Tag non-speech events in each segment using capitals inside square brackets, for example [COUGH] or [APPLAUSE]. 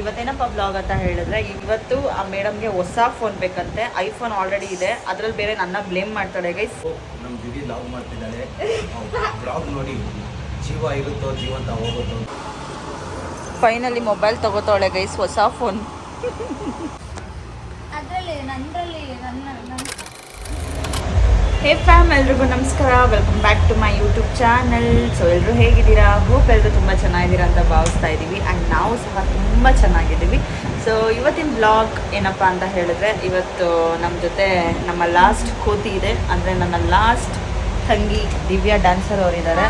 ಇವತ್ತೇನಪ್ಪ blog ಅಂತ ಹೇಳಿದ್ರೆ ಇವತ್ತು ಆ ಮೇಡಮ್ಗೆ ಹೊಸ ಫೋನ್ ಬೇಕಂತೆ. ಐಫೋನ್ ಆಲ್ರೆಡಿ ಇದೆ. ಅದ್ರಲ್ಲಿ ಬೇರೆ ನನ್ನ ಬ್ಲೇಮ್ ಮಾಡ್ತಾಳೆ ಗೈಸ್ ನಮ್ಮ ದಿದಿ ಲಾಗ್ ಮಾಡ್ತಿದ್ದಾಳೆ. ಬ್ಲಾಗ್ ನೋಡಿ ಜೀವ ಇರುತ್ತೋ ಜೀವಂತ ಹೋಗುತ್ತೋ ಫೈನಲಿ ಮೊಬೈಲ್ ತಗೋತಾಳೆ ಗೈಸ್ ಹೊಸ ಫೋನ್ ಅದರಲ್ಲಿ ನನ್ನರಲ್ಲಿ ನನ್ನ ನನ್ನ ಹೇ ಫ್ಯಾಮ್ ಎಲ್ರಿಗೂ ನಮಸ್ಕಾರ. Welcome back to my YouTube channel so ಎಲ್ಲರೂ ಹೇಗಿದ್ದೀರಾ? ಹೋಪ್ ಎಲ್ಲರೂ ತುಂಬ ಚೆನ್ನಾಗಿದ್ದೀರಾ ಅಂತ ಭಾವಿಸ್ತಾ ಇದ್ದೀವಿ. ಆ್ಯಂಡ್ ನಾವು ಸಹ ತುಂಬ ಚೆನ್ನಾಗಿದ್ದೀವಿ. ಸೊ ಇವತ್ತಿನ ಬ್ಲಾಗ್ ಏನಪ್ಪ ಅಂತ ಹೇಳಿದ್ರೆ, ಇವತ್ತು ನಮ್ಮ ಜೊತೆ ನಮ್ಮ ಲಾಸ್ಟ್ ಕೋತಿ ಇದೆ. ಅಂದರೆ ನನ್ನ ಲಾಸ್ಟ್ ತಂಗಿ ದಿವ್ಯಾ ಡ್ಯಾನ್ಸರ್ ಅವರಿದ್ದಾರೆ.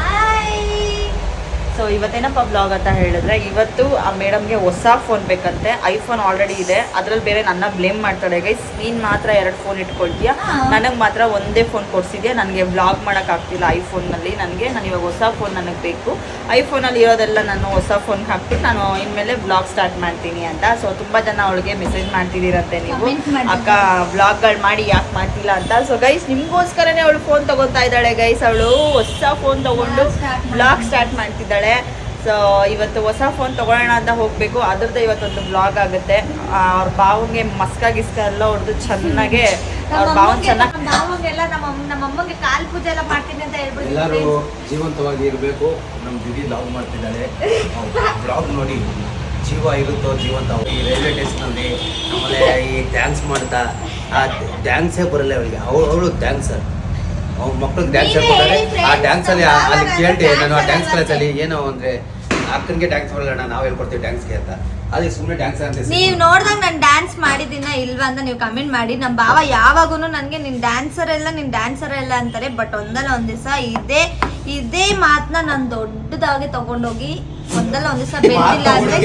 ಸೊ ಇವತ್ತೇನಪ್ಪ ಬ್ಲಾಗ್ ಅಂತ ಹೇಳಿದ್ರೆ ಇವತ್ತು ಆ ಮೇಡಮ್ಗೆ ಹೊಸ ಫೋನ್ ಬೇಕಂತೆ. ಐಫೋನ್ ಆಲ್ರೆಡಿ ಇದೆ. ಅದ್ರಲ್ಲಿ ಬೇರೆ ನನ್ನ ಬ್ಲೇಮ್ ಮಾಡ್ತಾಳೆ. ಗೈಸ್ ನೀನು ಮಾತ್ರ ಎರಡು ಫೋನ್ ಇಟ್ಕೊಳ್ತೀಯ? ನನಗೆ ಮಾತ್ರ ಒಂದೇ ಫೋನ್ ಕೊಡ್ಸಿದ್ಯಾ? ನನಗೆ ಬ್ಲಾಗ್ ಮಾಡೋಕ್ಕಾಗ್ತಿಲ್ಲ ಐಫೋನ್ನಲ್ಲಿ ನನಗೆ ನಾನು ಇವಾಗ ಹೊಸ ಫೋನ್ ನನಗೆ ಬೇಕು. ಐಫೋನಲ್ಲಿ ಇರೋದೆಲ್ಲ ನಾನು ಹೊಸ ಫೋನ್ ಹಾಕ್ಬಿಟ್ಟು ನಾನು ಇನ್ಮೇಲೆ ಬ್ಲಾಗ್ ಸ್ಟಾರ್ಟ್ ಮಾಡ್ತೀನಿ ಅಂತ. ಸೊ ತುಂಬ ಜನ ಅವಳಿಗೆ ಮೆಸೇಜ್ ಮಾಡ್ತಿದ್ದೀರಂತೆ ನೀವು. ಅಕ್ಕ ಬ್ಲಾಗ್ ಅಕ್ಕ ಬ್ಲಾಗ್ಗಳು ಮಾಡಿ ಯಾಕೆ ಮಾಡ್ತಿಲ್ಲ ಅಂತ. ಸೊ ಗೈಸ್ ನಿಮಗೋಸ್ಕರನೇ ಅವಳು ಫೋನ್ ತಗೋತಾ ಇದ್ದಾಳೆ. ಗೈಸ್ ಅವಳು ಹೊಸ ಫೋನ್ ತಗೊಂಡು. ಬ್ಲಾಗ್ ಸ್ಟಾರ್ಟ್ ಮಾಡ್ತಿದ್ದಾಳೆ. ಸೊ ಇವತ್ತು ಹೊಸ ಫೋನ್ ತಗೊಳ್ಳೋಣ ಅಂತ ಹೋಗಬೇಕು. ಅದ್ರದ್ದು ಇವತ್ತೊಂದು ಬ್ಲಾಗ್ ಆಗುತ್ತೆ. ಅವ್ರ ಬಾವಂಗೆ ಮಸ್ಕ ಗಿಸ್ಕ ಎಲ್ಲ ಹೊಡೆದು ಚೆನ್ನಾಗೆ ಅವ್ರ ಬಾವನ್ ಚೆನ್ನಾಗಿ ನಮ್ಮ ಬಾವಂಗೆಲ್ಲ ನಮ್ಮ ನಮ್ಮ ಅಮ್ಮಂಗೆ ಕಾಲ್ ಪೂಜೆ ಎಲ್ಲ ಮಾಡ್ತೀನಿ ಅಂತ ಎಲ್ಲರೂ ಹೇಳ್ಬಿಟ್ಟು ಜೀವಂತವಾಗಿ ಇರಬೇಕು. ನಮ್ಮ ದಿದಿ ಲಾಗ್ ಮಾಡ್ತಿದ್ದಾಳೆ. ಬ್ಲಾಗ್ ನೋಡಿ ಜೀವ ಇರುತ್ತೋ ಜೀವಂತ ಈ ರೈಲ್ವೆ ಸ್ಟೇಷನಲ್ಲಿ ಆಮೇಲೆ ಈ ಡ್ಯಾನ್ಸ್ ಮಾಡ್ತಾ ಆ ಡ್ಯಾನ್ಸೇ ಬರಲ್ಲ ಅವಳಿಗೆ. ಅವಳು ಅವಳು ಡ್ಯಾನ್ಸರ್ ಅವ್ರ ಮಕ್ಳಿಗೆ ಡ್ಯಾನ್ಸ್ ಹೇಳ್ಕೊಡ್ತಾರೆ. ಆ ಡ್ಯಾನ್ಸ್ ಅಲ್ಲಿ ಅಲ್ಲಿ ಕೇಳ್ದೆ ನಾನು ಆ ಡ್ಯಾನ್ಸ್ ಕ್ಲಾಸ್ ಕ್ಲಾಸಲ್ಲಿ ಏನೋ ಅಂದರೆ ಅಕ್ಕನಿಗೆ ಡ್ಯಾನ್ಸ್ ಬರಲ್ಲ ನಾವು ಹೇಳ್ಕೊಡ್ತೀವಿ ಡ್ಯಾನ್ಸ್ಗೆ ಅಂತ. ಅದೇ ಸುಮ್ಮನೆ ಡ್ಯಾನ್ಸ್ ಅಂತ ನೀವು ನೋಡ್ದಾಗ ನಾನು ಡ್ಯಾನ್ಸ್ ಮಾಡಿದಿನ ಇಲ್ವಾ ಅಂತ ನೀವು ಕಮೆಂಟ್ ಮಾಡಿ. ನಮ್ಮ ಭಾವ ಯಾವಾಗೂ ನನಗೆ ನಿನ್ ಡ್ಯಾನ್ಸರ್ ಎಲ್ಲ ನಿನ್ ಡ್ಯಾನ್ಸರ್ ಎಲ್ಲ ಅಂತಾರೆ. ಬಟ್ ಒಂದಲ್ಲ ಒಂದ್ ದಿವಸ ಇದೇ ಇದೇ ಮಾತನ್ನ ನಾನು ದೊಡ್ಡದಾಗಿ ತಗೊಂಡೋಗಿ ಒಂದಲ್ಲ ಒಂದ್ ದಿವಸ ಬೆಳೆದಿಲ್ಲ ಅಂದ್ರೆ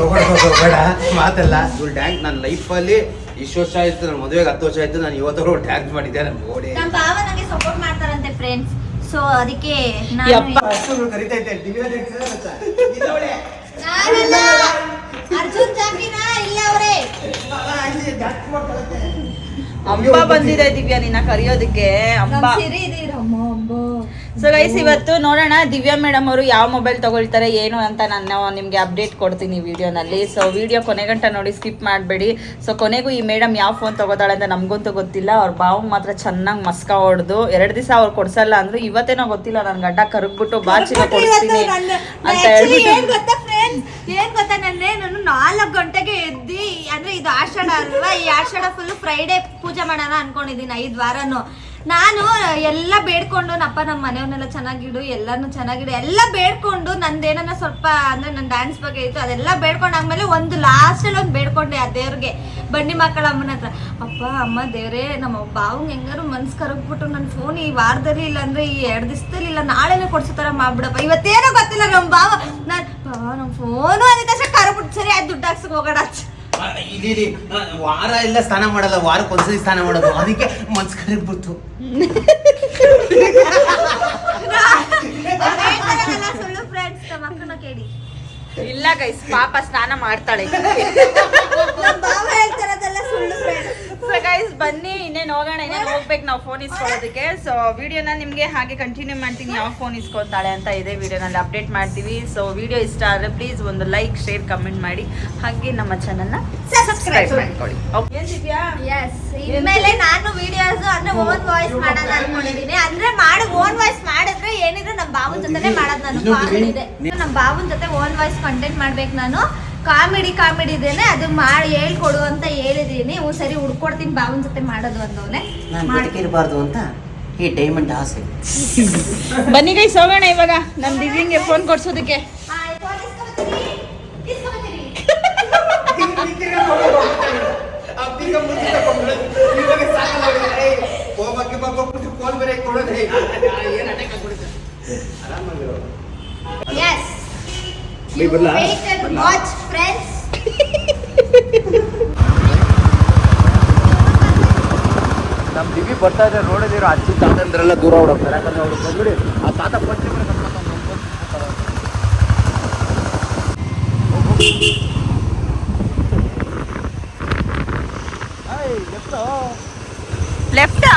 ತಗೊಂಡು ಬೇಡ. ಮಾತಲ್ಲ ಇವ್ಳು ಡ್ಯಾನ್ಸ್ ನನ್ನ ಲೈಫಲ್ಲಿ ಇಷ್ಟು ವರ್ಷ ಆಯ್ತು ನನ್ನ ಮದುವೆಗೆ ಹತ್ತು ವರ್ಷ ಆಯ್ತು ನಾನು ಇವತ್ತವರು ಡ್ಯಾನ್ಸ್ ಮಾಡಿದ್ದೆ ನಾನು ನೋಡಿ ನಮ್ಮ ಬಾವ ನಂಗೆ ಸಪೋರ್ಟ್ ಮಾಡ್ತಾರಂತೆ ಫ್ರೆಂಡ್ಸ್ ಸೊ ಅದಕ್ಕೆ ಯಪ್ಪ. ನಾನು ನಾನಲ್ಲ. ಅರ್ಜುನ್ ಜಾಮಿನಾ ಇಲ್ಲ ಅವರೇ ಅಂಬ ಬಂದಿದೆ ದಿವ್ಯಾ ನಿನ್ನ ಕರೆಯೋದಕ್ಕೆ. ಅಮ್ಮ ಸಿರಿ ಇದೀರಮ್ಮ ಸೊ ಗೈಸ್ ಇವತ್ತು ನೋಡೋಣ ದಿವ್ಯಾ ಮೇಡಮ್ ಅವರು ಯಾವ ಮೊಬೈಲ್ ತಗೊಳ್ತಾರೆ ಏನು ಅಂತ ನಾನು ನಿಮಗೆ ಅಪ್ಡೇಟ್ ಕೊಡ್ತೀನಿ ವಿಡಿಯೋನಲ್ಲಿ. ಸೊ ವಿಡಿಯೋ ಕೊನೆಗಂಟ ನೋಡಿ ಸ್ಕಿಪ್ ಮಾಡಬೇಡಿ. ಸೊ ಕೊನೆಗೂ ಈ ಮೇಡಮ್ ಯಾವ ಫೋನ್ ತಗೋತಾಳೆ ಅಂತ ನಮಗಂತೂ ಗೊತ್ತಿಲ್ಲ. ಅವ್ರ ಬಾವು ಮಾತ್ರ ಚೆನ್ನಾಗಿ ಮಸ್ಕ ಹೊಡೆದು ಎರಡು ದಿವಸ ಅವ್ರು ಕೊಡ್ಸಲ್ಲ ಅಂದ್ರು ಇವತ್ತೇನೋ ಗೊತ್ತಿಲ್ಲ ನನ್ನ ಗಡ್ಡ ಕರಗ್ಬಿಟ್ಟು ಬಾಚಿನ ಕೊಡ್ತೀನಿ ಅಂತ ಹೇಳ್ಬಿಟ್ಟು ಏನ್ ಗೊತ್ತಾ ಫ್ರೆಂಡ್ಸ್ ಏನ್ ಗೊತ್ತಾ ನನ್ನೆ? ನಾನು ನಾಲ್ಕು ಗಂಟೆಗೆ ಎದ್ದಿ ಅಂದ್ರೆ ಇದು ಆಷಾಢ ಅಲ್ವಾ? ಈ ಆಷಾಢ ಫುಲ್ ಫ್ರೈಡೆ ಪೂಜೆ ಮಾಡೋಣ ಅನ್ಕೊಂಡಿದ್ದೀನಿ ಐದ್ ವಾರನು. ನಾನು, ಎಲ್ಲ ಬೇಡ್ಕೊಂಡು ನಪ್ಪ ನಮ್ಮ ಮನೆಯವ್ರನ್ನೆಲ್ಲ ಚೆನ್ನಾಗಿಡು ಎಲ್ಲಾನು ಚೆನ್ನಾಗಿಡು, ಎಲ್ಲ ಬೇಡ್ಕೊಂಡು ನಂದೇನ ಸ್ವಲ್ಪ ಅಂದ್ರೆ ನನ್ನ ಡ್ಯಾನ್ಸ್ ಬಗ್ಗೆ ಇತ್ತು, ಅದೆಲ್ಲ ಬೇಡ್ಕೊಂಡು ಬೇಡ್ಕೊಂಡಾದ್ಮೇಲೆ ಒಂದು ಲಾಸ್ಟ್ ಅಲ್ಲಿ ಒಂದು ಬೇಡ್ಕೊಂಡೆ ಆ ದೇವ್ರಿಗೆ. ಬನ್ನಿ ಮಕ್ಕಳ ಅಮ್ಮನ ಹತ್ರ. ಅಪ್ಪ, ಅಮ್ಮ, ದೇವ್ರೇ, ನಮ್ಮ ಬಾವು ಹೆಂಗಾರು ಮನ್ಸ್ ಕರಗ್ಬಿಟ್ಟು ನನ್ನ ಫೋನ್ ಈ ವಾರದಲ್ಲಿ ಇಲ್ಲ ಅಂದ್ರೆ ಈ ಎರಡು ದಿವಸದಲ್ಲಿ ಇಲ್ಲ, ನಾಳೆನೇ ಕೊಡ್ಸೋ ಥರ ಮಾಡ್ಬಿಡಪ್ಪ. ಇವತ್ತೇನೋ ಗೊತ್ತಿಲ್ಲ ನಮ್ಮ ಬಾವ. ನಾನು ನಮ್ಮ ಫೋನು ಅದಕ್ಕೆ ತಕ್ಷಣ ಕರಗ್ಬಿಟ್ಟು ಸರಿ, ಆಯ್ತು, ದುಡ್ಡು ಹಾಕ್ಸಕ್ ಹೋಗೋಣ. ಇಲ್ಲಿ ಇಲ್ಲಿ, ವಾರ ಎಲ್ಲ ಸ್ನಾನ ಮಾಡಲ್ಲ ವಾರಕ್ಕೆ ಒಂದ್ಸಲ ಸ್ನಾನ ಮಾಡೋದು. ಅದಕ್ಕೆ ಮನ್ಸ್ ಅಕ್ಕನ [LAUGHS] ಇಲ್ಲ ಗೈಸ್ ಪಾಪ ಸ್ನಾನ ಮಾಡ್ತಾಳೆ [LAUGHS] ನಮ್ಮ ಬಾವ ಹೇಳ್ತಾರದೆಲ್ಲ ಸುಳ್ಳು ಫ್ರೆಂಡ್ಸ್ ಸೊ ಗೈಸ್ ಬನ್ನಿ ಇನ್ನೇನು ಹೋಗ್ಬೇಕು ನಾವು ಫೋನ್ ಇಸ್ಕೊಳ್ಳೋದಕ್ಕೆ. ಸೊ ವಿಡಿಯೋನ ನಿಮಗೆ ಹಾಗೆ ಕಂಟಿನ್ಯೂ ಮಾಡ್ತೀನಿ. ಯಾವ ಫೋನ್ ಇಸ್ಕೊತಾಳೆ ಅಂತ ಇದೆ ವಿಡಿಯೋನಲ್ಲಿ ಅಪ್ಡೇಟ್ ಮಾಡ್ತೀವಿ. ಸೊ ವಿಡಿಯೋ ಇಷ್ಟ ಆದರೆ ಪ್ಲೀಸ್ ಒಂದು ಲೈಕ್ ಶೇರ್ ಕಮೆಂಟ್ ಮಾಡಿ. ಹಾಗೆ ನಮ್ಮ ಚಾನಲ್ನ ಸಬ್ಸ್ಕ್ರೈಬ್ ಮಾಡ್ಕೊಳ್ಳಿ. ಇನ್ಮೇಲೆ ನಾನು ವಿಡಿಯೋಸ್ ಅಂದ್ರೆ ಓನ್ ವಾಯ್ಸ್ ಮಾಡೋಣ ಅನ್ಕೊಂಡಿದ್ದೀನಿ ಅಂದ್ರೆ ಮಾಡಿ ಓನ್ ವಾಯ್ಸ್ ಮಾಡಿದ್ರೆ ಏನಿದ್ರು ನಮ್ಮ ಬಾವನ್ ಜೊತೆನೇ ಮಾಡೋದು ನಾನು ಕಾಮಿಡಿ ಇದೆ. ನಮ್ಮ ಬಾವನ್ ಜೊತೆ ಓನ್ ವಾಯ್ಸ್ ಕಂಟೆಂಟ್ ಮಾಡ್ಬೇಕು ನಾನು. ಕಾಮಿಡಿ ಕಾಮಿಡಿ ಇದೇನೆ ಅದು ಮಾಡಿ ಹೇಳ್ಕೊಡು ಅಂತ ಹೇಳಿದೀನಿ. ಹ್ಞೂ ಸರಿ ಹುಡ್ಕೊಡ್ತೀನಿ ಬಾವನ್ ಜೊತೆ ಮಾಡೋದು ಅಂದವನೆ. ನಾನು ಬದುಕಿರಬಾರ್ದು ಅಂತ ಈ ಡೈಮಂಡ್ ಆಸೆ. ಬನ್ನಿ ಗೈಸ್ ಹೋಗೋಣ ಇವಾಗ. ನಮ್ಮ ದಿವ್ಯಂಗೆ ಫೋನ್ ಕೊಡ್ಸೋದಕ್ಕೆ. ಎಸ್ [LAUGHS] ಬರ್ಲಾ? ವಾಚ್ ಫ್ರೆಂಡ್ಸ್ ನಮ್ಮ ದಿವಿ ಬರ್ತಾ ಇದ್ದಾರೆ ನೋಡಿದಿರೋ ಅಜ್ಜಿ ತಾತಂದ್ರೆಲ್ಲ ದೂರ ಹೊಡೋಗ್ತಾರೆ ಯಾಕಂದ್ರೆ ಅವ್ರು ಬಂದ್ಬಿಡಿ ಆ ತಾತ ಪಂಚಿ ಲೆಫ್ಟಾ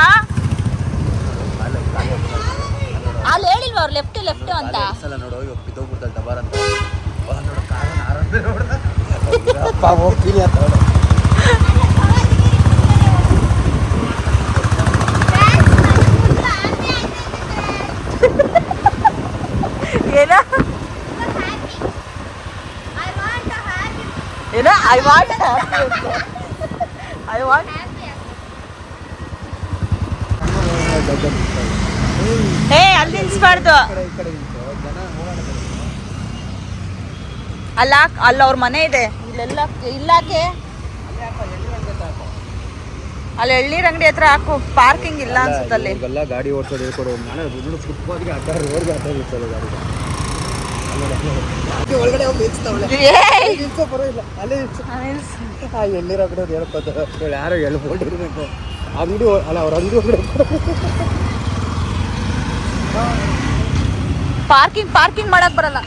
ಅಲ್ಲಿ ಹೇಳಿಲ್ವ ಅವ್ರು ಲೆಫ್ಟ್ ಲೆಫ್ಟ್ ಅಂತ? ಸಲ ನೋಡೋ ಇವಾಗ ಬಿದ್ದೋಗ್ಬಿಡ್ತಾಳೆ ಡಬಾರ್ ಅಂತ. ನೋಡೋ ಕಾರಣ ನೋಡ್ದ ಪಾಪ ಹೋಗ್ತೀನಿ ಅಂತ ಅವ್ಳು. ಏನ ಏನ I want I want hey ಅಲ್ಲಿ ನಿಲ್ಸ್ಬಾರ್ದು ಅಲ್ಲ ಅಲ್ಲ ಅವ್ರ ಮನೆ ಇದೆ. ಇಲ್ಲೆಲ್ಲ ಇಲ್ಲಾಕೆ ಅಲ್ಲಿ ಎಳ್ನೀರ್ ಅಂಗಡಿ ಹತ್ರ ಹಾಕು. ಪಾರ್ಕಿಂಗ್ ಇಲ್ಲ ಅನ್ಸುತ್ತಲ್ಲಿ. ಎಲ್ಲ ಗಾಡಿ ಓಡಿಸೋದು ಹೇಳ್ಕೊಡು. ಮನೆ ದುಡ್ಡು ಫುಟ್ಪಾತ್ಗೆ ಹಾಕಾರ ರೋಡ್ಗೆ ಹಾಕಿ ನಿಲ್ಸೋದು ಗಾಡಿ ಒಳಗಡೆ ಹೋಗಿ ನಿಲ್ಸ್ತಾವಳೆ. ಏಯ್! ನಿಲ್ಸೋ ಪರವಾಗಿಲ್ಲ. ಅಲ್ಲೇ ನಿಲ್ಸು. ಆ ಎಳ್ನೀರು ಹಾಕೋದು ಹೇಳ್ಕೊತ ಯಾರೋ ಹೇಳ್ಕೊಂಡಿರ್ಬೇಕು ಅಂಗಡಿ ಅಲ್ಲ ಅವ್ರ ಅಂಗಡಿ ಒಳಗಡೆ ಪಾರ್ಕಿಂಗ್ ಪಾರ್ಕಿಂಗ್ ಮಾಡಕ್ ಬರಲ್ಲ.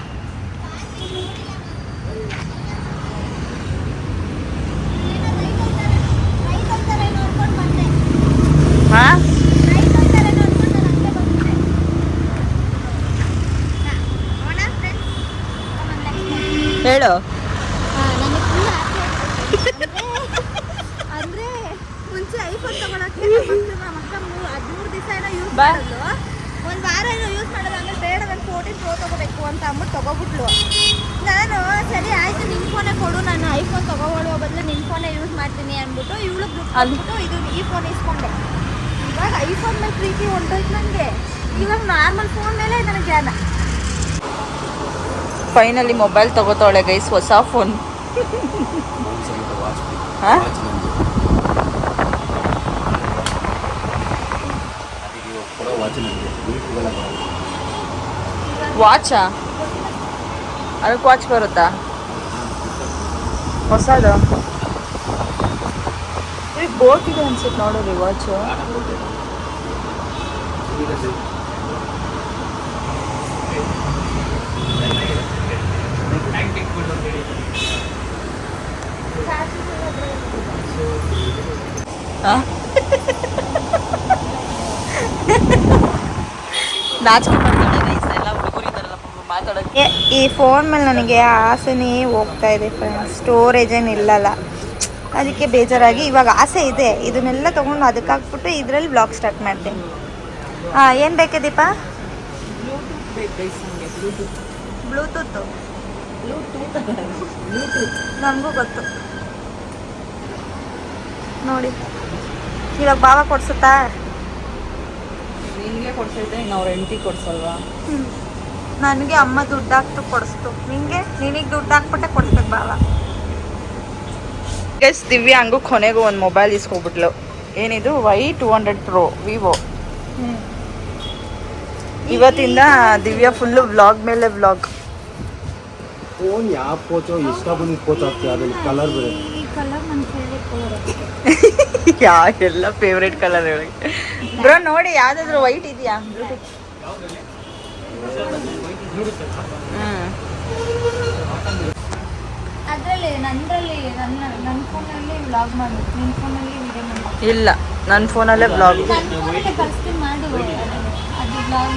ಹೇಳು. ಅಂದ್ರೆ ಮುಂಚೆ ಐಫೋನ್ ತಗೊಳಕ್ಕೆ ನಮ್ಮ ಅಕ್ಕ ಹದಿಮೂರು ದಿವಸ ಏನೋ ಯೂಸ್. ಮಾಡಿದ್ಲು. ಒಂದ್ ವಾರ ಏನೋ ಯೂಸ್ ಮಾಡೋದು ಅಂದ್ರೆ ಬೇಡ ನಾನು ಫೋರ್ಟೀನ್ ಪ್ರೋ ತಗೋಬೇಕು ಅಂತ ಅಂದ್ಬಿಟ್ಟು ತಗೋಬಿಟ್ಲು. ನಾನು ಸರಿ ಆಯ್ತು ನಿನ್ ಫೋನೇ ಕೊಡು ನಾನು ಐಫೋನ್ ತಗೋಕೊಳ್ಳುವ ಬದಲು ನಿನ್ ಫೋನೇ ಯೂಸ್ ಮಾಡ್ತೀನಿ ಅಂದ್ಬಿಟ್ಟು ಇವಳು ಅಂದ್ಬಿಟ್ಟು ಇದು ಈ ಫೋನ್ ಇಸ್ಕೊಂಡೆ. ಇವಾಗ ಐಫೋನ್ ಮೇಲೆ ಪ್ರೀತಿ ಹೊಂಟೋಯ್ತು ನನಗೆ ಇವಾಗ ನಾರ್ಮಲ್ ಫೋನ್ ಮೇಲೆ ನನಗೆ ಜ್ಞಾನ. ಫೈನಲಿ ಮೊಬೈಲ್ ತಗೋತಾವಳೆ ಗೈಸ್ ಹೊಸ ಫೋನ್ ವಾಚಾ ಅದಕ್ಕೆ ವಾಚ್ ಬರುತ್ತಾ? ಹೊಸದು? ಬೋಟ್ ಇದೆ ಅನ್ಸುತ್ತೆ ನೋಡೋರಿ ವಾಚು [LAUGHS] ಮಾತಾಡೋಕ್ಕೆ ಈ ಫೋನ್ ಮೇಲೆ ನನಗೆ ಆಸೆನೇ ಹೋಗ್ತಾ ಇದೆ ಫ್ರೆಂಡ್ಸ್ ಸ್ಟೋರೇಜ್ ಏನು ಇಲ್ಲಲ್ಲ. ಅದಕ್ಕೆ ಬೇಜಾರಾಗಿ ಇವಾಗ ಆಸೆ ಇದೆ. ಇದನ್ನೆಲ್ಲ ತೊಗೊಂಡು ಅದಕ್ಕೆ ಹಾಕ್ಬಿಟ್ಟು ಇದರಲ್ಲಿ ಬ್ಲಾಗ್ ಸ್ಟಾರ್ಟ್ ಮಾಡ್ತೀನಿ. ಹಾಂ ಏನು ಬೇಕು ದೀಪ? ಬ್ಲೂಟೂತ್ ನನಗೂ ಗೊತ್ತು. ನೋಡಿ ಇವಾಗ ಬಾವ ಕೊಡ್ಸುತ್ತಾ? ನಿನಗೆ ಕೊಡ್ಸಿದ್ರೆ ಇನ್ನು ಅವ್ರ ಹೆಂಡತಿ ಕೊಡ್ಸಲ್ವಾ? ನನಗೆ ಅಮ್ಮ ದುಡ್ಡು ಹಾಕ್ತು ಕೊಡಿಸ್ತು. ನಿಂಗೆ? ನಿನಗೆ ದುಡ್ಡು ಹಾಕ್ಬಿಟ್ಟೆ ಕೊಡ್ಸ್ಬೇಕು ಬಾವ ಗೈಸ್ ದಿವ್ಯಾ ಹಂಗೂ ಕೊನೆಗೂ ಒಂದು ಮೊಬೈಲ್ ಇಸ್ಕೊಬಿಟ್ಲು. ಏನಿದು? Y two hundred pro Vivo ಇವತ್ತಿಂದ ದಿವ್ಯಾ ಫುಲ್ಲು ವ್ಲಾಗ್ ಮೇಲೆ ವ್ಲಾಗ್ ಫೋನ್ ಯಾವ ಪೋಚೋ ಇಷ್ಟ ಬಂದಿದ್ದು ಪೋಚ್ ಆಗ್ತದೆ ಅದ್ರಲ್ಲಿ ಕಲರ್ ಬೇರೆ. ಈ ಕಲರ್ ನನ್ನ ಫೇವ್ರೆಟ್ ಕಲರ್ ಯಾ ಎಲ್ಲ ಫೇವ್ರೇಟ್ ಕಲರ್ ಹೇಳಿ. ಬ್ರೋ ನೋಡಿ ಯಾವ್ದಾದ್ರು ವೈಟ್ ಇದೆಯಾ? ಅದರಲ್ಲಿ ನನ್ನರಲ್ಲಿ ನನ್ನ ನನ್ನ ಫೋನಲ್ಲಿ ವ್ಲಾಗ್ ಮಾಡಬೇಕು ನಿನ್ನ ಫೋನಲ್ಲಿ ವಿಡಿಯೋ ಇಲ್ಲ ನನ್ನ ಫೋನಲ್ಲೇ ಬ್ಲಾಗ್ ನನ್ನ ಫೋನಲ್ಲಿ ಕಳಿಸ್ತೀನಿ ಮಾಡು ಅದು ಬ್ಲಾಗ್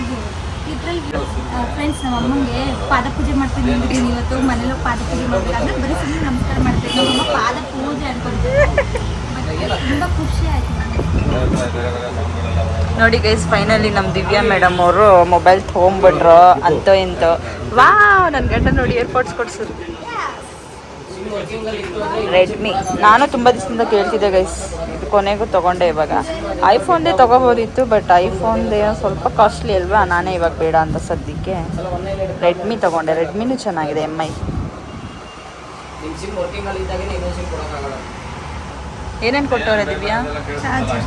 ಫ್ರೆಂಡ್ಸ್ ನಮ್ಮ ಅಮ್ಮಂಗೆ ಪಾದ ಪೂಜೆ ಮಾಡ್ತೀನಿ ಅಂದಿದ್ದೀನಿ ಇವತ್ತು. ಮನೇಲಿ ಪಾದಪೂಜೆ ಪಾದ ಪೂಜೆ ಮಾಡ್ಬೇಕು. ಅಂದ್ರೆ ಬರೀ ಸುಮ್ಮನೆ ನಮಸ್ಕಾರ ಮಾಡ್ತೀನಿ ನಮ್ಮ ಪಾದ ಪೂಜೆ ಅನ್ಕೊಂಡಿದ್ದೆ ತುಂಬ ಖುಷಿ ಆಯ್ತು ನೋಡಿ ಗೈಸ್ ಫೈನಲಿ ನಮ್ಮ ದಿವ್ಯಾ ಮೇಡಮ್ ಅವರು ಮೊಬೈಲ್ ತೊಗೊಂಬಿಟ್ರು ಅಂತೋ ಇಂತೋ. ವಾ ನನ್ನ ಗಂಡ ನೋಡಿ ಏರ್ಪೋರ್ಟ್ಸ್ ಕೊಡ್ಸಿದ್ರು ರೆಡ್ಮಿ ನಾನು ತುಂಬ ದಿವಸದಿಂದ ಕೇಳ್ತಿದ್ದೆ ಗೈಸ್ ಇದು ಕೊನೆಗೂ ತೊಗೊಂಡೆ ಇವಾಗ. ಐಫೋನ್ದೇ ತೊಗೋಬೋದಿತ್ತು ಬಟ್ ಐಫೋನ್ದೇ ಸ್ವಲ್ಪ ಕಾಸ್ಟ್ಲಿ ಅಲ್ವಾ? ನಾನೇ ಇವಾಗ ಬೇಡ ಅಂತ ಸದ್ಯಕ್ಕೆ. ರೆಡ್ಮಿ ತೊಗೊಂಡೆ. ರೆಡ್ಮಿನೂ ಚೆನ್ನಾಗಿದೆ ಎಂ ಐ ಏನೇನು ಕೊಟ್ಟವ್ರೆ ದಿವ್ಯಾ? ಚಾರ್ಜರ್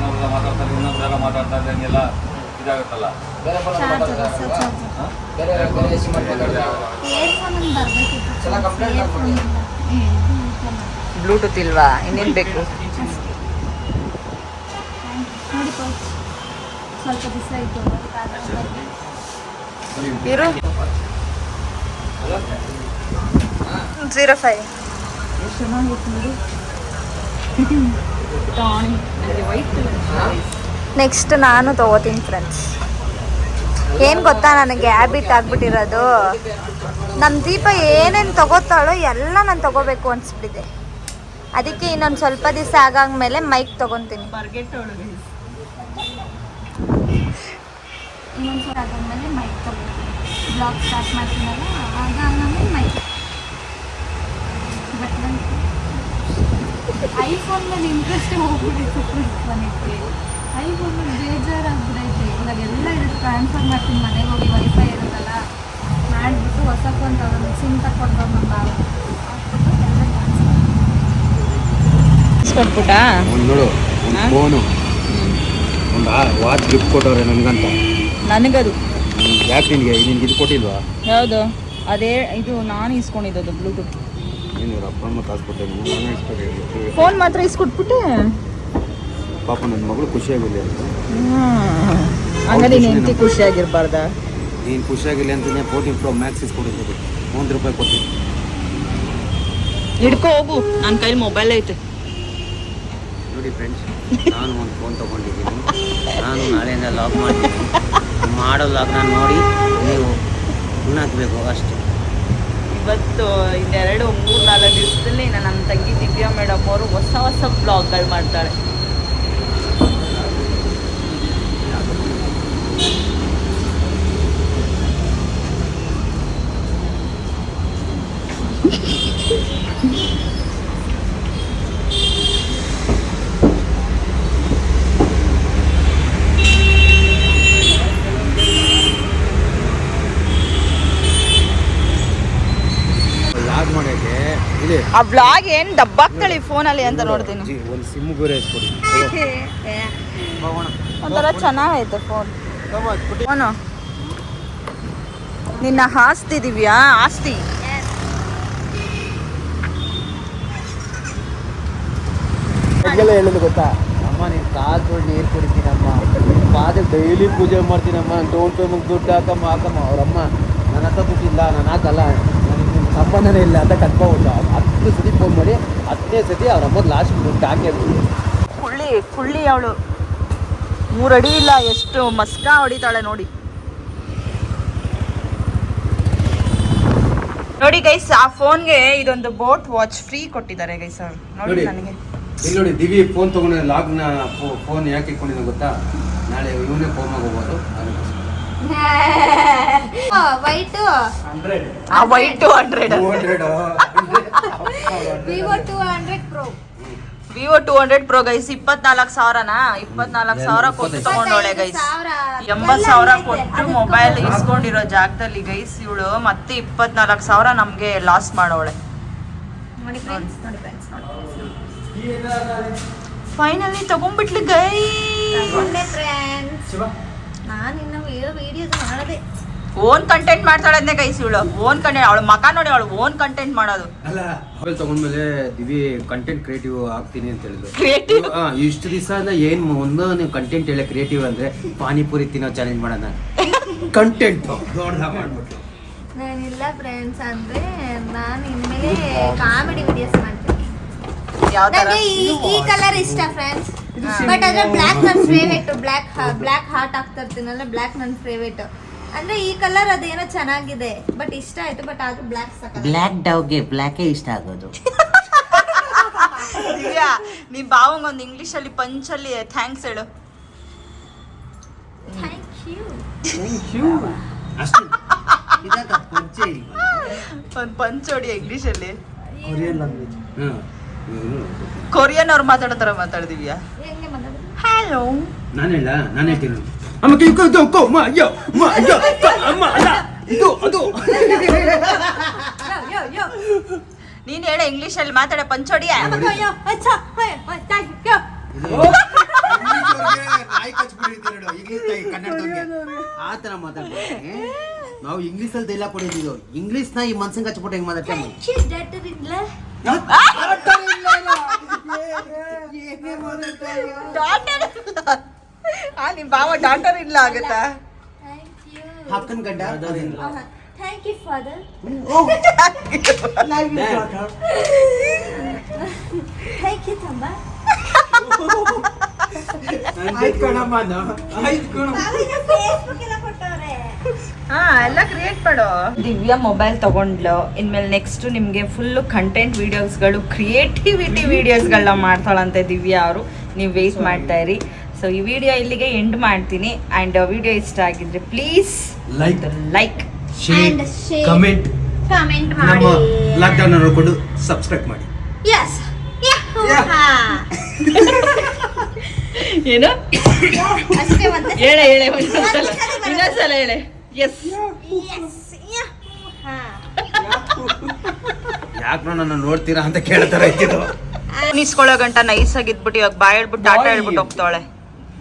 ಬ್ಲೂಟೂತ್ ಇಲ್ವಾ? ಇನ್ನೇನು ಬೇಕು? ಇರು. ಜೀರೋ ಫೈವ್ ನೆಕ್ಸ್ಟ್ ನಾನು ತಗೋತೀನಿ ಫ್ರೆಂಡ್ಸ್ ಏನು ಗೊತ್ತಾ ನನಗೆ ಹ್ಯಾಬಿಟ್ ಆಗ್ಬಿಟ್ಟಿರೋದು? ನಮ್ಮ ದೀಪ ಏನೇನು ತಗೋತಾಳೋ ಎಲ್ಲ ನಾನು ತಗೋಬೇಕು ಅನ್ಸ್ಬಿಟ್ಟಿದೆ. ಅದಕ್ಕೆ ಇನ್ನೊಂದು ಸ್ವಲ್ಪ ದಿವಸ ಆಗಾದ್ಮೇಲೆ ಮೈಕ್ ತಗೊಂತೀನಿ. ಇನ್ನೊಂದು ಸ್ವಲ್ಪ ಆಗಾದ್ಮೇಲೆ ಮೈಕ್ ತಗೊಂತೀನಿ. ಬ್ಲಾಗ್ ಸ್ಟಾರ್ಟ್ ಮಾಡ್ತೀನಲ್ಲ ಆಗ ಆಮೇಲೆ ಮೈಕ್ ಬಟ್ ಐಫೋನ್ ಮೇಲೆ ಇಂಟ್ರೆಸ್ಟ್ ಹೋಗ್ಬಿಟ್ಟಿತ್ತು ನನಗೆ ಐಫೋನ್ ಬೇಜಾರಾಗ್ಬಿಡೈತೆ. ಇವಾಗ ಎಲ್ಲ ಇರುತ್ತೆ ಟ್ರಾನ್ಸ್ಫರ್ ಮಾಡ್ತೀನಿ, ಮನೆಗೆ ಹೋಗಿ ವೈಫೈ ಇರುತ್ತಲ್ಲ. ಮಾಡಿಬಿಟ್ಟು ಹೊಸ ಫೋನ್ ತಗೊಂಡು ಸಿಮ್ ತಗೊಂಡು ನಮ್ಮ ಬಾವ ಇಸ್ಕೊಟ್ಬಿಟ್ಟಾ ಒಂದು ನೋಡು ಒಂದು ಫೋನು ಒಂದು ವಾಚ್ ಗಿಫ್ಟ್ ಕೊಟ್ಟವ್ರೆ ನನಗಂತ. ನನಗದು. ಯಾಕೆ ನಿನಗೆ? ನಿನ್ಗೆ ಇದು ಕೊಟ್ಟಿಲ್ವಾ? ಯಾವುದು ಅದೇ ಇದು ನಾನು ಇಸ್ಕೊಂಡಿದ್ದು ಬ್ಲೂಟೂತ್ ಏನು ಅಪ್ಪ ಅಮ್ಮ ಕಾಸು ಕೊಟ್ಟೆ ನಾನು ಇಸ್ಕೊಟ್ಟೆ ಫೋನ್ ಮಾತ್ರ ಇಸ್ಕೊಟ್ಬಿಟ್ಟೆ? ಪಾಪ ನನ್ನ ಮಗಳು ಖುಷಿಯಾಗಿಲ್ಲ ಅಂತ. ಹಂಗಾರೆ ನೀನು ಹೆಂಡತಿ ಖುಷಿಯಾಗಿರ್ಬಾರ್ದ? ನೀನು ಖುಷಿಯಾಗಿಲ್ಲ ಅಂತಲೇ ಫೋರ್ಟೀನ್ ಪ್ರೊ ಮ್ಯಾಕ್ಸ್ ಇಸ್ಕೊಟ್ಟಿದ್ದು. ಒಂದು ರೂಪಾಯಿ ಕೊಟ್ಟು ಹಿಡ್ಕೋ ಹೋಗು. ನನ್ನ ಕೈಲಿ ಮೊಬೈಲ್ ಐತೆ. ನೋಡಿ ಫ್ರೆಂಡ್ಸ್ ನಾನು ಒಂದು ಫೋನ್ ತೊಗೊಂಡಿದ್ದೀನಿ. ನಾನು ನಾಳೆಯಿಂದ ಲಾಗ್ ಮಾಡ್ತೀನಿ. ಮಾಡೋ ಲಾಗ್ ನಾನು ನೋಡಿ, ನೀವು ಉಣ್ಣಾಕ್ಬೇಕು ಅಷ್ಟೇ. ಇವತ್ತು ಇನ್ನೆರಡು ಮೂರು ನಾಲ್ಕು ದಿವಸದಲ್ಲಿ ನನ್ನ ತಂಗಿ ದಿವ್ಯಾ ಮೇಡಮ್ ಅವರು ಹೊಸ ಹೊಸ ಬ್ಲಾಗ್ಗಳು ಮಾಡ್ತಾಳೆ ಲಾಗ್ ಮಾಡೋಕ್ಕೆ ಇದೆ. ಆ ಬ್ಲಾಗ್ ಏನು ದಬ್ಬಾಗ್ತಾಳೆ ಫೋನಲ್ಲಿ ಅಂತ ನೋಡ್ತೀನಿ. ಒಂದು ಸಿಮ್ ಬೇರೆ ಹಚ್ಕೊಡಿ ಒಂಥರ ಚೆನ್ನಾಗೈತೆ ಫೋನ್ ಫೋನು. ನಿನ್ನ ಆಸ್ತಿ ದಿವ್ಯಾ? ಆಸ್ತಿ. ಹೇಳೋದು ಗೊತ್ತಾ? ಅಮ್ಮ ನೀನು ಕಾಲು ತೊಳೆದು ನೀರು ಕುಡಿತೀನಮ್ಮ. ಪಾದಕ್ಕೆ ಡೈಲಿ ಪೂಜೆ ಮಾಡ್ತೀನಮ್ಮ. ದೊಡ್ಡ ಪೇಮೆಂಟ್ ದುಡ್ಡು ಹಾಕಮ್ಮ ಹಾಕಮ್ಮ. ಅವ್ರಮ್ಮ ನನ್ನ ಹತ್ರ ದುಡ್ಡಿಲ್ಲ ನಾನು ಹಾಕಲ್ಲ ಸಂಬಂಧನೇ ಇಲ್ಲ ಅಂತ ಕಟ್ಕೊಬಿಟ್ಟು ಹತ್ತು ಸತಿ ಫೋನ್ ಮಾಡಿ ಹತ್ತನೇ ಸತಿ ಅವ್ರ ಅಮ್ಮ ಲಾಸ್ಟ್ ದುಡ್ಡು ಹಾಕೇ ಕುಳ್ಳಿ ಕುಳ್ಳಿ ಅವಳು. ಮೂರಡಿ ಇಲ್ಲ ಎಷ್ಟು ಮಸ್ಕ ಹೊಡಿತಾಳೆ ನೋಡಿ. ನೋಡಿ ಗೈಸ್ ಆ ಫೋನ್ಗೆ ಇದೊಂದು ಬೋಟ್ ವಾಚ್ ಫ್ರೀ ಕೊಟ್ಟಿದ್ದಾರೆ ಗೈಸ್ ಅವ್ರು. ನೋಡಿ ನೋಡಿ. ನನಗೆ. ಇಲ್ಲಿ ನೋಡಿ ದಿವಿ ಫೋನ್ ತೊಗೊಂಡು ಲಾಗ್ನ ಫೋನ್ ಯಾಕೆ ಇಟ್ಕೊಂಡಿದ್ದೆ ಗೊತ್ತಾ? ನಾಳೆ ಇವನೇ ಫೋನ್ ಹೋಗ್ಬೋದು ವೈಟು. ಆ white two hundred. Vivo two hundred pro Vivo two hundred pro guys ಇಪ್ಪತ್ನಾಲ್ಕು ಸಾವಿರನಾ? ಇಪ್ಪತ್ನಾಲ್ಕು ಸಾವಿರ ಕೊಟ್ಟು ತಗೊಂಡೋಳೆ ಗೈಸ್ ಎಂಬತ್ತು ಸಾವಿರ ಕೊಟ್ಟು ಮೊಬೈಲ್ ಇಸ್ಕೊಂಡಿರೋ ಜಾಗದಲ್ಲಿ ಗೈಸ್ ಇವಳು ಮತ್ತೆ ಇಪ್ಪತ್ನಾಲ್ಕು ಸಾವಿರ ನಮಗೆ ಲಾಸ್ ಮಾಡೋಳೆ. ನೋಡಿ ಫ್ರೆಂಡ್ಸ್ ನೋಡಿ ಫ್ರೆಂಡ್ಸ್ ಫೈನಲಿ ತಗೊಂಡ್ಬಿಟ್ಲಿ ಗೈ ನಾನು ಇನ್ನು ವಿಡಿಯೋಸ್ ಮಾಡದೆ. ಓನ್ ಕಂಟೆಂಟ್ ಮಾಡ್ತಾಳೆ ಗೈಸ್ ಇವಳು. ಓನ್ ಕಂಟೆಂಟ್ ಅವಳು ಮಕ ನೋಡಿ ಅವಳು ಓನ್ ಕಂಟೆಂಟ್ ಮಾಡೋದು. ಅಲ್ಲ ಮೊಬೈಲ್ ತಗೊಂಡ್ಮೇಲೆ ದಿವಿ ಕಂಟೆಂಟ್ ಕ್ರಿಯೇಟಿವ್ ಆಗ್ತೀನಿ ಅಂತ ಹೇಳಿದ್ರು ಆ, ಇಷ್ಟು ದಿವಸ ಏನ್ ಒಂದು ನೀವು ಕಂಟೆಂಟ್ ಹೇಳ ಕ್ರಿಯೇಟಿವ್ ಅಂದ್ರೆ ಪಾನಿಪುರಿ ತಿನ್ನೋ ಚಾಲೆಂಜ್ ಮಾಡೋಣ. ಕಂಟೆಂಟ್ ದೊಡ್ಡದಾಗ ಮಾಡ್ಬಿಟ್ಟು ನಾನಿಲ್ಲ ಫ್ರೆಂಡ್ಸ್ ಅಂದ್ರೆ ನಾನು ಇನ್ಮೇಲೆ ಕಾಮಿಡಿ ವಿಡಿಯೋಸ್ ಮಾಡ್ತೀನಿ. ಯಾವ ತರ? ನನಗೆ ಈ ಈ ಕಲರ್ ಇಷ್ಟ ಫ್ರೆಂಡ್ಸ್ ಬಟ್ ಅದ್ರ ಬ್ಲ್ಯಾಕ್ ನನ್ನ ಫೇವ್ರೇಟ್ ಬ್ಲ್ಯಾಕ್ ಬ್ಲ್ಯಾಕ್ ಹಾರ್ಟ್ ಆಗ್ತಾ ಇರ್ತೀನಲ್ಲ ಬ್ಲ್ಯಾಕ್ ನನ್ನ ಫೇವ್ರೇಟ್ ಅಂದ್ರೆ ಈ ಕಲರ್ ಅದೇನೋ ಚೆನ್ನಾಗಿದೆ. ಬಟ್ ಇಷ್ಟ ಆಯ್ತು ಬಟ್ ಆದ್ರೂ ಬ್ಲ್ಯಾಕ್ ಸಾಕ ಬ್ಲ್ಯಾಕ್ ಡೌಗೆ ಬ್ಲ್ಯಾಕೇ ಇಷ್ಟ ಆಗೋದು. [LAUGHS] ದಿವ್ಯಾ ನೀ ಬಾವಂಗ್ ಒಂದು ಇಂಗ್ಲಿಷ್ ಅಲ್ಲಿ ಪಂಚಲ್ಲಿ ಥ್ಯಾಂಕ್ಸ್ ಹೇಳು ಥ್ಯಾಂಕ್ ಯು ಅಷ್ಟೇ. ಒಂದು ಪಂಚ್ ಹೊಡಿ ಇಂಗ್ಲಿಷ್ ಅಲ್ಲಿ ಹ್ಮ್. ಕೊರಿಯನ್ ಅವ್ರು ಮಾತಾಡೋ ಮಾತಾಡ್ದಿವ್ಯಾ ಮಾತಾಡೋದು ಹಲೋ. ನಾನು ಹೇಳ ನಾನು ಹೇಳ್ತೀನಿ. ಅಮ್ಮ ಕೈ ಕೈ ಕೈ ಕೈ ಮ ಯೋ ಮಾ ಯೋ ಅಮ್ಮ ಅಲ್ಲ ಇದು ಅದು. ಯೋ ಯೋ ನೀನ್ ಹೇಳ ಇಂಗ್ಲಿಷ್ ಅಲ್ಲಿ ಮಾತಾಡ ಪಂಚೋಡಿಯ? ಹೊಡಿಯ ಯೋ ಯೋ ಅಚ್ಚಾ ಥ್ಯಾಂಕ್ ಯು ಆ ಥರ ಮಾತಾಡ್ತಾರೆ ನಾವು ಇಂಗ್ಲಿಷ್ ಅಲ್ಲಿ ಇಂಗ್ಲೀಷ್ನ ಈ ಮನ್ಸಂಗ್ ಹಚ್ಬಿಟ್ಟು ಹೆಂಗ್ ಮಾತಾಡ್ತಾರೆ ಥ್ಯಾಂಕ್ ಯು ಡಾಕ್ಟರ್ ಇಲ್ಲ ಡಾಟರ್ ಆ ನಿಮ್ ಬಾವ ಡಾಟರ್ ಇಲ್ಲ ಆಗತ್ತಾ ಥ್ಯಾಂಕ್ ಯು ಹಾಕನ್ ಗಡ್ಡ thank you father thank you ತಮ್ಮ ಆಯ್ತು ಕಣಮ್ಮ ಆಯ್ತು ಕಣ ಫೇಸ್ಬುಕ್ ಎಲ್ಲ ಕೊಟ್ಟವ್ರೆ ಹಾ ಎಲ್ಲ ಕ್ರಿಯೇಟ್ ಮಾಡು. ದಿವ್ಯಾ ಮೊಬೈಲ್ ತಗೊಂಡ್ಲು. ಇನ್ಮೇಲೆ ನೆಕ್ಸ್ಟ್ ನಿಮಗೆ ಫುಲ್ಲು ಕಂಟೆಂಟ್ ವಿಡಿಯೋಸ್ಗಳು ಕ್ರಿಯೇಟಿವಿಟಿ ವಿಡಿಯೋಸ್ಗಳನ್ನ ಮಾಡ್ತಾಳಂತೆ ದಿವ್ಯಾ ಅವರು. ನೀವು ವೇಸ್ಟ್ ಮಾಡ್ತಾ ಇರಿ. ಸೊ ಈ ವಿಡಿಯೋ ಇಲ್ಲಿಗೆ ಎಂಡ್ ಮಾಡ್ತೀನಿ. ಆ್ಯಂಡ್ ವಿಡಿಯೋ ಇಷ್ಟ ಆಗಿದ್ರೆ ಪ್ಲೀಸ್ ಲೈಕ್ ಲೈಕ್. ಕಮೆಂಟ್ ಮಾಡಿ. ಲಾಕ್ಡೌನ್ ನೋಡ್ಕೊಂಡು ಸಬ್ಸ್ಕ್ರೈಬ್ ಮಾಡಿ. ಎಸ್ [LAUGHS] ಏನು? ಅಷ್ಟೇ ಮತ್ತೆ. ಹೇಳೆ ಹೇಳೆ ಇನ್ನೊಂದ್ಸಲ ಹೇಳೆ. ಎಸ್ ಯಾಕೆ ನನ್ನ ನೋಡ್ತೀರಾ ಅಂತ ಕೇಳ್ತಾರೆ ಇದ್ದಿದ್ದು ನಿಸ್ಕೊಳ್ಳೋ ಗಂಟ ನೈಸ್ ಆಗಿದ್ಬಿಟ್ಟು ಇವಾಗ ಬಾಯ್ ಹೇಳ್ಬಿಟ್ಟು ಟಾಟಾ ಹೇಳ್ಬಿಟ್ಟು ಹೋಗ್ತಾಳೆ.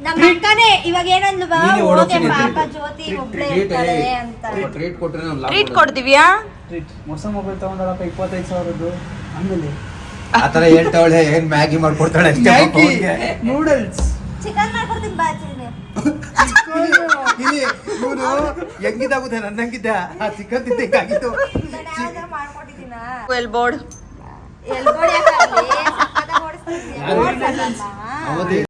ನಮ್ಮ ಅಕ್ಕನೇ ಇವಾಗ ಏನಂದ್ಲು ಬಾ ನೀನೇ ಹೋಗೆ ಓಡೋಗ್ತೀನಿ. ಪಾಪ ಜ್ಯೋತಿ ಒಬ್ಳೆ ಇರ್ತಾಳೆ ಅಂತ. ಟ್ರೀಟ್ ಕೊಟ್ರೆ ಟ್ರೀಟ್ ಕೊಡ್ದಿವ್ಯಾ ಹೊಸ ಮೊಬೈಲ್ ತಗೊಂಡಾರಪ್ಪ ಇಪ್ಪತ್ತೈದು ಸಾವಿರದ್ದು. ಆಮೇಲೆ ಆ ತರ ಹೇಳ್ತಾವಳೆ ಏನು ಮ್ಯಾಗಿ ಮಾಡ್ಕೊಡ್ತಾಳೆ ಅಷ್ಟೇ ಪಾಪ ನೂಡಲ್ಸ್ ಚಿಕನ್ ಮಾಡ್ಕೊಡ್ತೀನಿ ಬಾ ಇಲ್ಲಿ ಇವರು ಹೆಂಗಿದಾಗುತ್ತೆ ನನ್ನಂಗಿದ್ದ ಆ ಚಿಕನ್ ತಿಂದಂಗಾಗಿತ್ತು ಎಲ್ ಬೋರ್ಡ್ ಎಲ್ ಬೋರ್ಡ್